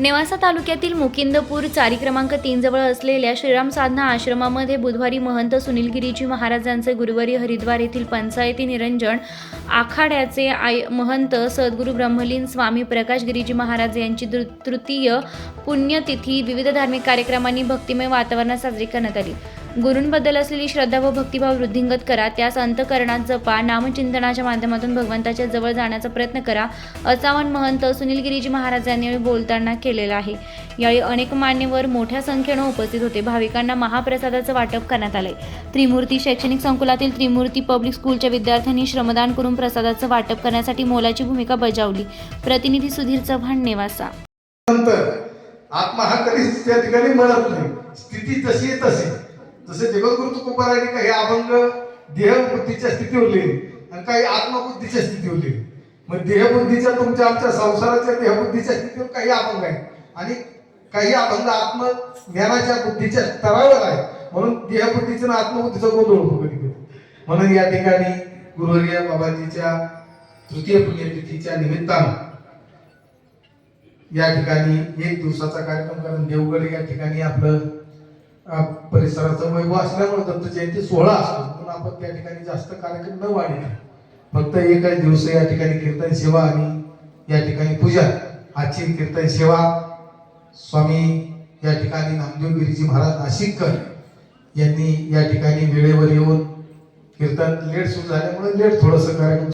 नेवासा तालुक्यातील मुकिंदपूर चारी क्रमांक तीन जवळ असलेल्या श्रीराम साधना आश्रमामध्ये बुधवारी महंत सुनील गिरीजी महाराजांचे गुरुवारी हरिद्वार येथील पंचायती निरंजन आखाड्याचे आय महंत सद्गुरू ब्रह्मलीन स्वामी प्रकाश गिरीजी महाराज यांची दृ- तृतीय पुण्यतिथी विविध धार्मिक कार्यक्रमांनी भक्तिमय वातावरणात साजरी करण्यात आली. गुरूंबद्दल असलेली श्रद्धा व भक्तिभाव वृद्धिंगत करा. त्यास अंतकरणात जपा. नामचिंतनाच्या माध्यमातून भगवंताच्या जवळ जाण्याचा प्रयत्न करा. असावन महंत सुनील गिरीजी महाराज यांनी बोलताना केलेला आहे. यावेळी अनेक मान्यवर मोठ्या संख्येनं उपस्थित होते. भाविकांना महाप्रसादाचं वाटप करण्यात आलंय. त्रिमूर्ती शैक्षणिक संकुलातील त्रिमूर्ती पब्लिक स्कूलच्या विद्यार्थ्यांनी श्रमदान करून प्रसादाचं वाटप करण्यासाठी मोलाची भूमिका बजावली. प्रतिनिधी सुधीर चव्हाण नेवासा. आत्मा हा कधीच त्या ठिकाणी म्हणत नाही. स्थिती तशी तशी. जसे जगद्गुरु तुकोबाराने काही अभंग देहबुद्धीच्या स्थितीवर लिहिले आणि काही आत्मबुद्धीच्या स्थितीवर लिहिले मग देहबुद्धीच्या तुमच्या आमच्या संसाराच्या देहबुद्धीच्या स्थितीवर काही अभंग आहेत. आणि काही अभंग आत्मज्ञानाच्या बुद्धीच्या स्तरावर आहे म्हणून देहबुद्धीचं आणि आत्मबुद्धीचा गोंधळ होतो कधी कधी म्हणून या ठिकाणी गुरुवर्य बाबाजीच्या तृतीय पुण्यतिथीच्या निमित्तानं या ठिकाणी एक दिवसाचा कार्यक्रम करून देवगड या ठिकाणी आपलं परिसराचं वैभव असल्यामुळे दत्त जयंती सोहळा असतो. म्हणून आपण त्या ठिकाणी जास्त कार्यक्रम न वाढले. फक्त एकच दिवस या ठिकाणी कीर्तन सेवा आणि या ठिकाणी पूजा आजची कीर्तन सेवा. स्वामी या ठिकाणी नामदेव गिरीजी महाराज नाशिककर यांनी या ठिकाणी वेळेवर येऊन कीर्तन लेट सुरू झाल्यामुळे लेट थोडंसं कार्यक्रम